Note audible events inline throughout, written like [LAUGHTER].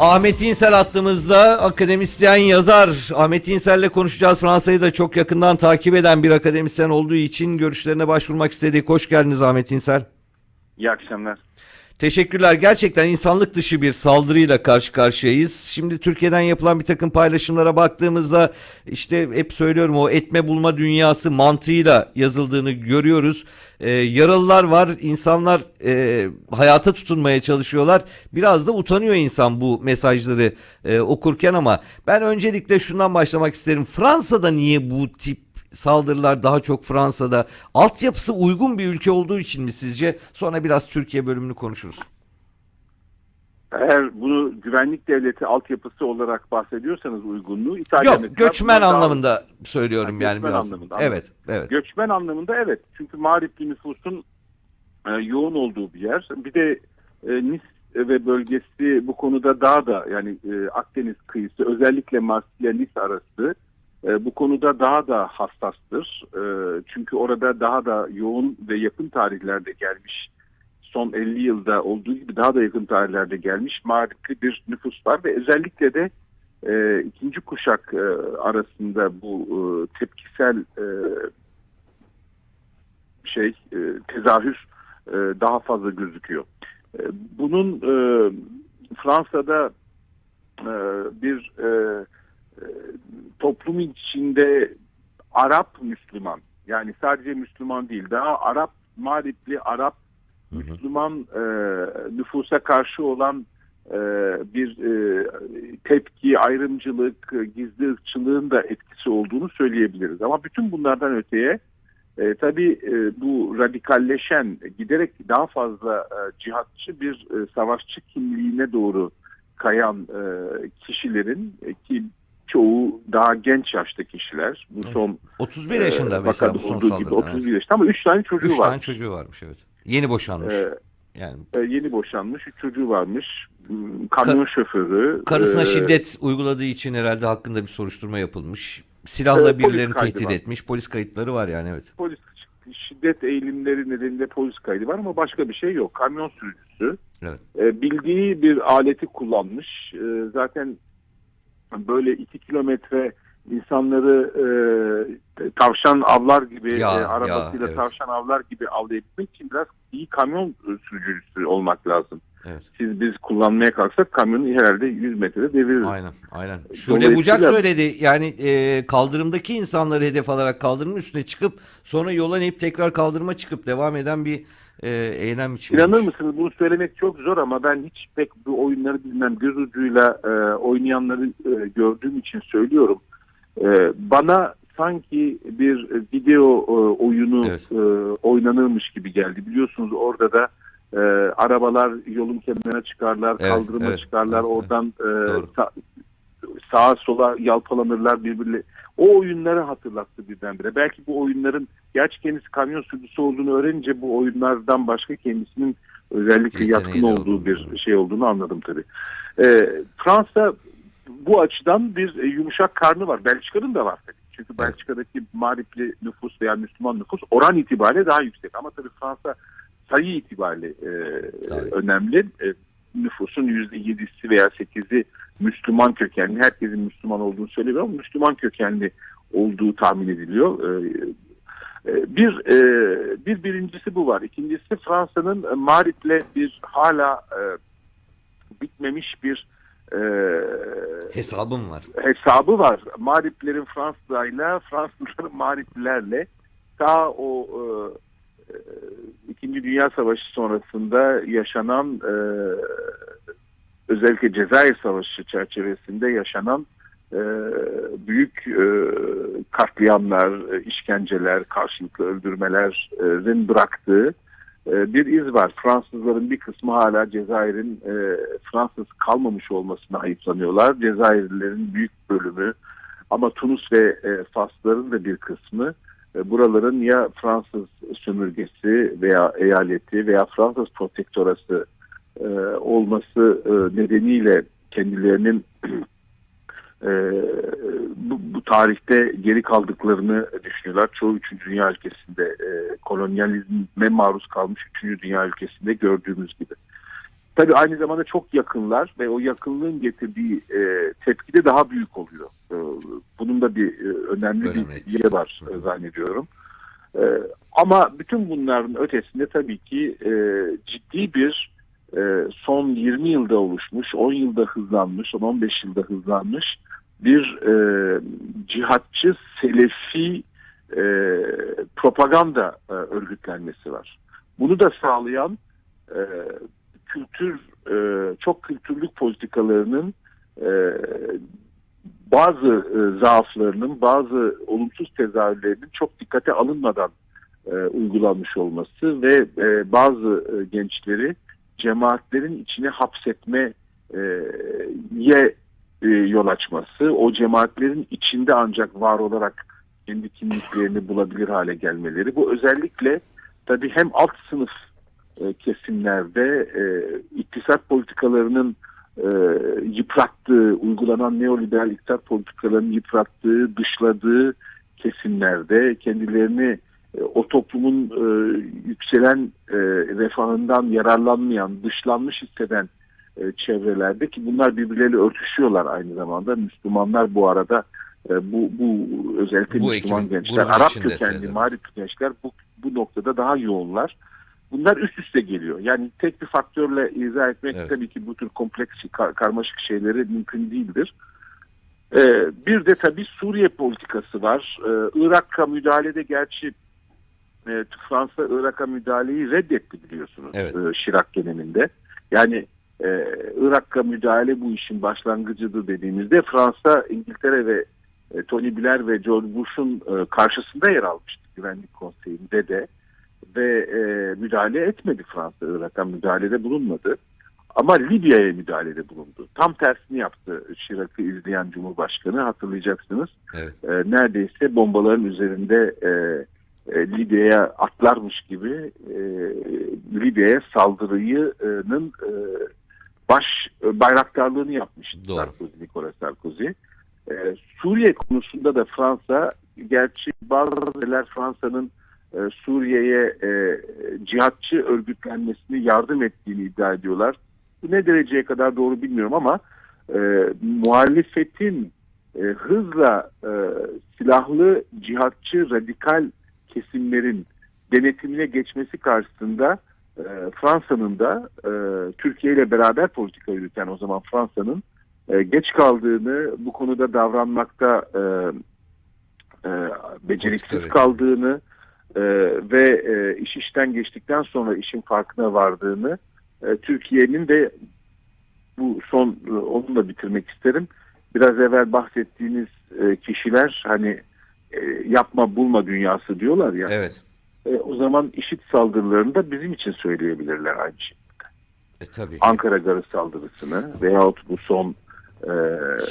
Ahmet İnsel hattımızda akademisyen yazar. Ahmet İnsel'le konuşacağız. Fransa'yı da çok yakından takip eden bir akademisyen olduğu için görüşlerine başvurmak istedik. Hoş geldiniz Ahmet İnsel. İyi akşamlar. Teşekkürler. Gerçekten insanlık dışı bir saldırıyla karşı karşıyayız. Şimdi Türkiye'den yapılan bir takım paylaşımlara baktığımızda işte hep söylüyorum o etme bulma dünyası mantığıyla yazıldığını görüyoruz. Ee, yaralılar var. insanlar e, hayata tutunmaya çalışıyorlar. Biraz da utanıyor insan bu mesajları e, okurken ama ben öncelikle şundan başlamak isterim. Fransa'da niye bu tip saldırılar daha çok Fransa'da. Altyapısı uygun bir ülke olduğu için mi sizce? Sonra biraz Türkiye bölümünü konuşuruz. Eğer bunu güvenlik devleti altyapısı olarak bahsediyorsanız uygunluğu İtalya Yok, mesela göçmen daha- anlamında söylüyorum Ha, yani göçmen biraz. anlamında, evet, evet. Göçmen anlamında evet. Çünkü mağripli nüfusun e, yoğun olduğu bir yer. Bir de e, Nice ve bölgesi bu konuda daha da yani e, Akdeniz kıyısı özellikle Marsilya Nice arası e, bu konuda daha da hassastır. E, çünkü orada daha da yoğun ve yakın tarihlerde gelmiş son 50 yılda olduğu gibi daha da yakın tarihlerde gelmiş mağripli bir nüfus var ve özellikle de e, ikinci kuşak arasında bu tepkisel şey tezahür daha fazla gözüküyor. Bunun Fransa'da e, bir toplum içinde Arap Müslüman yani sadece Müslüman değil daha Arap Mağripli Arap Hı hı. Müslüman e, nüfusa karşı olan e, bir e, tepki, ayrımcılık, e, gizli ırkçılığın da etkisi olduğunu söyleyebiliriz. Ama bütün bunlardan öteye e, tabii e, bu radikalleşen, giderek daha fazla e, cihatçı bir e, savaşçı kimliğine doğru kayan e, kişilerin e, ki daha genç yaşta kişiler. Bu Evet. son 31 yaşında e, mesela bu son olduğu gibi saldırı. 31 yaşında ama 3 tane çocuğu 3 var. tane çocuğu varmış evet. Yeni boşanmış. E, yani e, yeni boşanmış, üç çocuğu varmış. Hmm, Kamyon şoförü. karısına e, şiddet uyguladığı için herhalde hakkında bir soruşturma yapılmış. Silahla Evet, polis birilerini tehdit var. etmiş. Polis kayıtları var yani evet. Polis şiddet eğilimleri nedeniyle polis kaydı var ama başka bir şey yok. Kamyon sürücüsü. Evet. E, bildiği bir aleti kullanmış. E, zaten böyle iki kilometre insanları e, tavşan avlar gibi Ya, e, arabasıyla ya, evet. tavşan avlar gibi avlayabilmek için biraz iyi kamyon sürücüsü olmak lazım. Evet. Siz biz kullanmaya kalksak kamyonu herhalde 100 metrede deviririz. Aynen, aynen. Şule Bucak söyledi. Yani e, kaldırımdaki insanları hedef alarak kaldırımın üstüne çıkıp sonra yola inip tekrar kaldırıma çıkıp devam eden bir e, eylem için. İnanır mısınız bunu söylemek çok zor ama ben hiç pek bu oyunları bilmem göz ucuyla e, oynayanları e, gördüğüm için söylüyorum. E, bana sanki bir video e, oyunu Evet. e, oynanırmış gibi geldi. Biliyorsunuz orada da e, arabalar yolun kenarına çıkarlar, Evet, kaldırıma evet, çıkarlar, evet, oradan e, sa- sağa sola yalpalanırlar birbirle. O oyunları hatırlattı birdenbire. Belki bu oyunların gerçi kendisi kamyon sürücüsü olduğunu öğrenince bu oyunlardan başka kendisinin özellikle Yeteneği yatkın olduğu bir şey olduğunu anladım tabii. Ee, Fransa bu açıdan bir e, yumuşak karnı var. Belçika'nın da var tabii. Çünkü. Belçika'daki mağripli nüfus veya Müslüman nüfus oran itibariyle daha yüksek. Ama tabii Fransa sayı itibariyle e, önemli. E, nüfusun %7'si veya 8'i Müslüman kökenli. Herkesin Müslüman olduğunu söylemiyorum ama Müslüman kökenli olduğu tahmin ediliyor. Ee, e, Bir, e, bir birincisi bu var. İkincisi Fransa'nın e, Mağrip'le bir hala e, bitmemiş bir e, Hesabım var. hesabı var. Mağriplerin Fransızlarla, Fransızların Mağriplilerle ta o e, e, İkinci Dünya Savaşı sonrasında yaşanan e, özellikle Cezayir Savaşı çerçevesinde yaşanan e, büyük e, katliamlar, işkenceler, karşılıklı öldürmelerin bıraktığı e, bir iz var. Fransızların bir kısmı hala Cezayir'in e, Fransız kalmamış olmasına ayıplanıyorlar. Cezayirlilerin büyük bölümü ama Tunus ve e, Fasların da bir kısmı buraların ya Fransız sömürgesi veya eyaleti veya Fransız protektorası e, olması e, nedeniyle kendilerinin [CLEARS THROAT] e, bu, tarihte geri kaldıklarını düşünüyorlar. Çoğu 3. Dünya ülkesinde e, kolonyalizme maruz kalmış 3. Dünya ülkesinde gördüğümüz gibi. Tabii aynı zamanda çok yakınlar ve o yakınlığın getirdiği e, tepki de daha büyük oluyor. E, bunun da bir e, önemli Önemli. bir yeri var e, zannediyorum. E, ama bütün bunların ötesinde tabii ki e, ciddi bir e, son 20 yılda oluşmuş, 10 yılda hızlanmış, 10-15 yılda hızlanmış bir e, cihatçı, selefi e, propaganda e, örgütlenmesi var. Bunu da sağlayan kültür, e, çok kültürlük politikalarının e, bazı e, zaaflarının, bazı olumsuz tezahürlerinin çok dikkate alınmadan e, uygulanmış olması ve e, bazı e, gençleri cemaatlerin içine hapsetmeye e, yol açması, o cemaatlerin içinde ancak var olarak kendi kimliklerini bulabilir hale gelmeleri. Bu özellikle tabii hem alt sınıf e, kesimlerde e, iktisat politikalarının e, yıprattığı, uygulanan neoliberal iktisat politikalarının yıprattığı, dışladığı kesimlerde kendilerini e, o toplumun e, yükselen e, refahından yararlanmayan, dışlanmış hisseden e, çevrelerde ki bunlar birbirleriyle örtüşüyorlar aynı zamanda. Müslümanlar bu arada e, bu, bu özellikle Bu Müslüman ekibin, gençler, Arap kökenli. Mağrip gençler bu, bu noktada daha yoğunlar. Bunlar üst üste geliyor. Yani tek bir faktörle izah etmek Evet. tabii ki bu tür kompleks, kar- karmaşık şeyleri mümkün değildir. Ee, bir de tabii Suriye politikası var. Ee, Irak'a müdahalede gerçi e, Fransa Irak'a müdahaleyi reddetti biliyorsunuz Evet. e, Şirak döneminde. Yani e, Irak'a müdahale bu işin başlangıcıdır dediğimizde Fransa, İngiltere ve e, Tony Blair ve George Bush'un e, karşısında yer almıştı Güvenlik Konseyi'nde de ve e, müdahale etmedi Fransa Irak'a müdahalede bulunmadı. Ama Libya'ya müdahalede bulundu. Tam tersini yaptı Şirak'ı izleyen Cumhurbaşkanı hatırlayacaksınız. Evet. E, neredeyse bombaların üzerinde e, e, Libya'ya atlarmış gibi e, Libya'ya saldırıyının e, baş e, bayraktarlığını yapmıştı Doğru. Sarkozy, Nicolas Sarkozy. E, Suriye konusunda da Fransa gerçi bazı Fransa'nın e, Suriye'ye e, cihatçı örgütlenmesini yardım ettiğini iddia ediyorlar. Bu ne dereceye kadar doğru bilmiyorum ama e, muhalefetin e, hızla e, silahlı cihatçı radikal kesimlerin denetimine geçmesi karşısında e, Fransa'nın da e, Türkiye ile beraber politika yürüten o zaman Fransa'nın e, geç kaldığını bu konuda davranmakta e, e, beceriksiz kaldığını e, ve e, iş işten geçtikten sonra işin farkına vardığını e, Türkiye'nin de bu son e, onunla bitirmek isterim. Biraz evvel bahsettiğiniz e, kişiler hani e, yapma bulma dünyası diyorlar ya. Evet. E, o zaman işit saldırılarını da bizim için söyleyebilirler aynı şey. E, tabii. Ankara Garı saldırısını veyahut bu son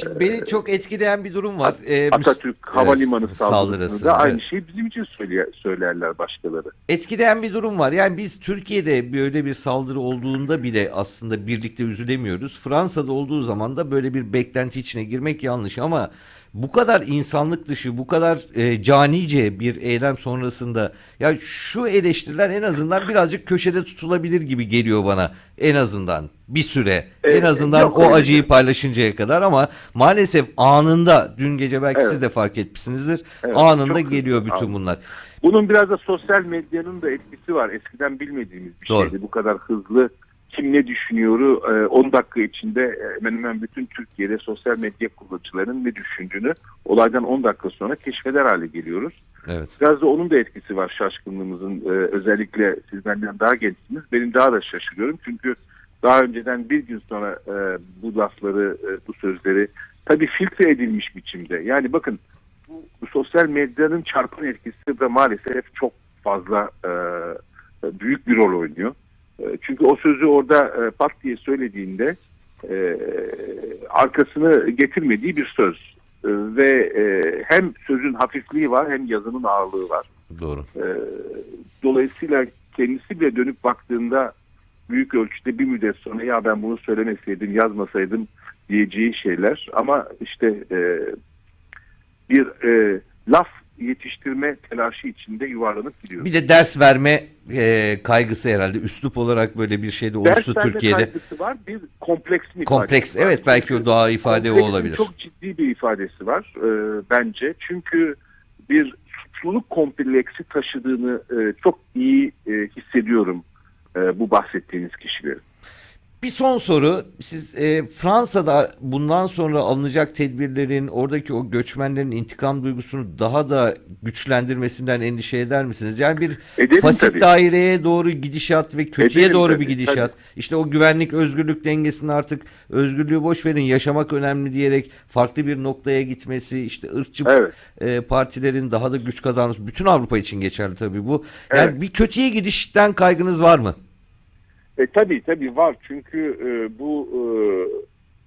Şimdi beni çok etkileyen bir durum var. Ee, Atatürk Havalimanı evet, saldırısını saldırısı, da aynı evet. şeyi bizim için söyle, söylerler başkaları. etkileyen bir durum var. Yani biz Türkiye'de böyle bir saldırı olduğunda bile aslında birlikte üzülemiyoruz. Fransa'da olduğu zaman da böyle bir beklenti içine girmek yanlış ama bu kadar insanlık dışı, bu kadar e, canice bir eylem sonrasında ya şu eleştiriler en azından birazcık köşede tutulabilir gibi geliyor bana en azından bir süre. en Evet, azından yok o acıyı paylaşıncaya kadar ama maalesef anında dün gece belki Evet. siz de fark etmişsinizdir. Evet, anında geliyor bütün anında. bunlar. Bunun biraz da sosyal medyanın da etkisi var. Eskiden bilmediğimiz bir Doğru. şeydi. Bu kadar hızlı kim ne düşünüyoru e, 10 dakika içinde e, hemen hemen bütün Türkiye'de sosyal medya kullanıcılarının ne düşündüğünü olaydan 10 dakika sonra keşfeder hale geliyoruz. Evet. Biraz da onun da etkisi var şaşkınlığımızın. Ee, özellikle siz benden daha gençsiniz. Benim daha da şaşırıyorum. Çünkü daha önceden bir gün sonra e, bu lafları, e, bu sözleri tabii filtre edilmiş biçimde. Yani bakın bu, bu sosyal medyanın çarpan etkisi de maalesef çok fazla e, büyük bir rol oynuyor. E, çünkü o sözü orada e, pat diye söylediğinde e, arkasını getirmediği bir söz. E, ve e, hem sözün hafifliği var hem yazının ağırlığı var. Doğru. E, dolayısıyla kendisi bile dönüp baktığında büyük ölçüde bir müddet sonra ya ben bunu söylemeseydim yazmasaydım diyeceği şeyler ama işte e, bir e, laf yetiştirme telaşı içinde yuvarlanıp gidiyoruz. Bir de ders verme e, kaygısı herhalde. Üslup olarak böyle bir şey de oluştu Ders verme Türkiye'de. kaygısı var, bir Kompleks. ifadesi var. Evet belki o daha ifade o olabilir. Çok ciddi bir ifadesi var e, bence. Çünkü bir suçluluk kompleksi taşıdığını e, çok iyi e, hissediyorum e, bu bahsettiğiniz kişilerin. Bir son soru. Siz e, Fransa'da bundan sonra alınacak tedbirlerin, oradaki o göçmenlerin intikam duygusunu daha da güçlendirmesinden endişe eder misiniz? Yani bir Ederim fasit tabii. daireye doğru gidişat ve kötüye Ederim doğru tabii, bir gidişat. İşte o güvenlik özgürlük dengesini artık özgürlüğü boş verin yaşamak önemli diyerek farklı bir noktaya gitmesi, işte ırkçı Evet. e, partilerin daha da güç kazanması. Bütün Avrupa için geçerli tabii bu. Yani Evet. bir kötüye gidişten kaygınız var mı? E, tabii tabii var çünkü e, bu e,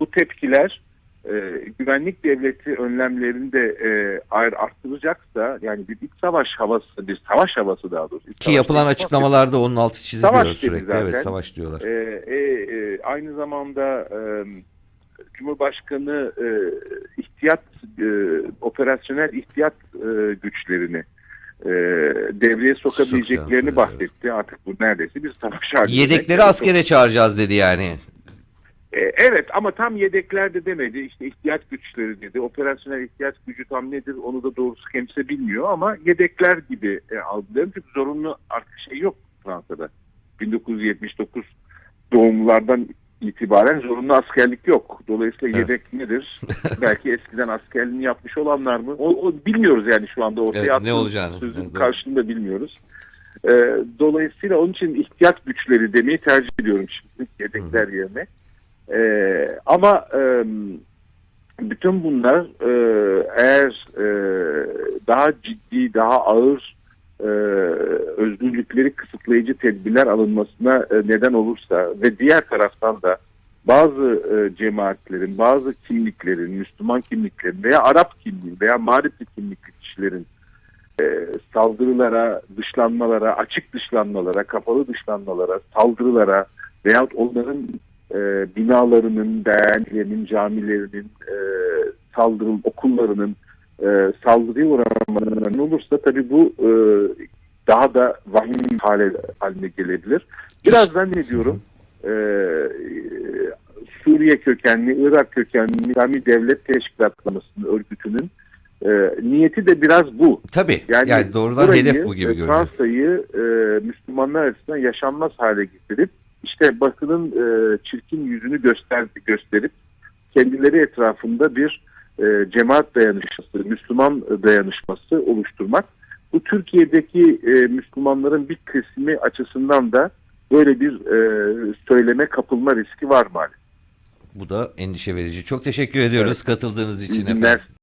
bu tepkiler e, güvenlik devleti önlemlerini de e, arttıracaksa yani bir iç savaş havası, bir savaş havası daha doğrusu. Ki yapılan açıklamalarda onun altı çiziliyor Savaş sürekli. zaten. Evet savaş diyorlar. E, e, e, aynı zamanda e, Cumhurbaşkanı e, ihtiyat e, operasyonel ihtiyat e, güçlerini e, devreye sokabileceklerini Sokacağız, bahsetti. Artık bu neredeyse bir savaş haline. Yedekleri askere çağıracağız dedi yani. E, Evet ama tam yedekler de demedi. İşte ihtiyaç güçleri dedi. Operasyonel ihtiyaç gücü tam nedir onu da doğrusu kimse bilmiyor ama yedekler gibi e, algılıyorum. Çünkü zorunlu artık şey yok Fransa'da. 1979 doğumlulardan itibaren zorunlu askerlik yok. Dolayısıyla Evet. yedek nedir? [LAUGHS] Belki eskiden askerliğini yapmış olanlar mı? O, o bilmiyoruz yani şu anda ortaya Evet, ne olacağını. Sözün Evet, karşılığında bilmiyoruz. E, dolayısıyla onun için ihtiyaç güçleri demeyi tercih ediyorum şimdi yedekler yerine. Ee, ama e, bütün bunlar e, eğer e, daha ciddi, daha ağır e, özgürlükleri kısıtlayıcı tedbirler alınmasına e, neden olursa ve diğer taraftan da bazı e, cemaatlerin, bazı kimliklerin, Müslüman kimliklerin veya Arap kimliği veya Mağripli kimlikli kişilerin e, saldırılara, dışlanmalara, açık dışlanmalara, kapalı dışlanmalara, saldırılara veyahut onların e, binalarının, beğenilerinin, camilerinin, e, saldırı, okullarının e, saldırıya uğramalarının olursa tabii bu e, daha da vahim hale haline gelebilir. Biraz ben ne diyorum? E, Suriye kökenli, Irak kökenli İslami Devlet Teşkilatlaması'nın örgütünün e, niyeti de biraz bu. Tabii. Yani, Yani, doğrudan burayı, hedef bu gibi görünüyor. Fransa'yı e, Müslümanlar açısından yaşanmaz hale getirip işte Batı'nın e, çirkin yüzünü göster gösterip kendileri etrafında bir e, cemaat dayanışması, Müslüman dayanışması oluşturmak. Bu Türkiye'deki e, Müslümanların bir kısmı açısından da böyle bir e, söyleme kapılma riski var maalesef. Bu da endişe verici. Çok teşekkür ediyoruz katıldığınız için İyi efendim.